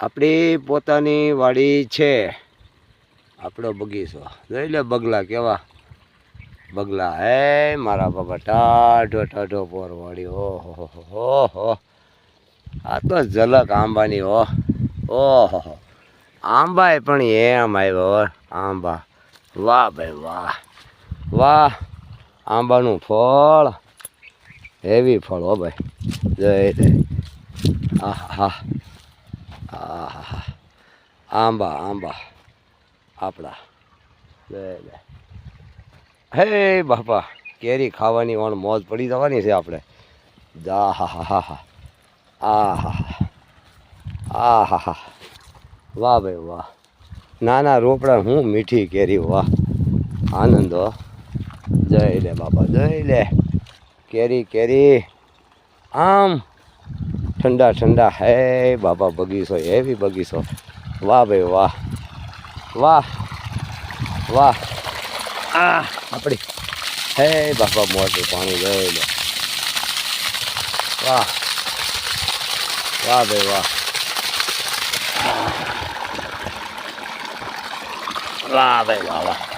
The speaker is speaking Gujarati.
આપણી પોતાની વાડી છે. આપણો બગીચો. જોઈ લે બગલા કેવા. બગલા હે મારા બાબા ટાઢો ટાઢો પોરવાડી. ઓહો હો હો હો આ તો ઝલક આંબાની, હો. ઓહો આંબા આંબાએ પણ એમ આવ્યો, હો. આંબા. વાહ, ભાઈ, વાહ. વાહ. આંબાનું ફળ. હેવી ફળ, હો, ભાઈ. જય જય આહા. આહા આંબા આંબા. આપણા. લે લે. હે બાપા, કેરી ખાવાની ઓણ મોજ પડી જવાની છે આપણે. જા હા હા હા હા આ હા આ હા હા વાહ ભાઈ વાહ. નાના રોપડા હું મીઠી કેરી, વાહ. આનંદ જય લે બાપા, જય લે. કેરી કેરી. આમ ઠંડા ઠંડા. હે બાબા, બગીચો એવી બગીચો. વાહ ભાઈ, વાહ. વાહ વાહ. આ આપણી. હે બાપા મોટું પાણી જોઈ વાહ. વાહ ભાઈ, વાહ. વાહ ભાઈ, વાહ વાહ.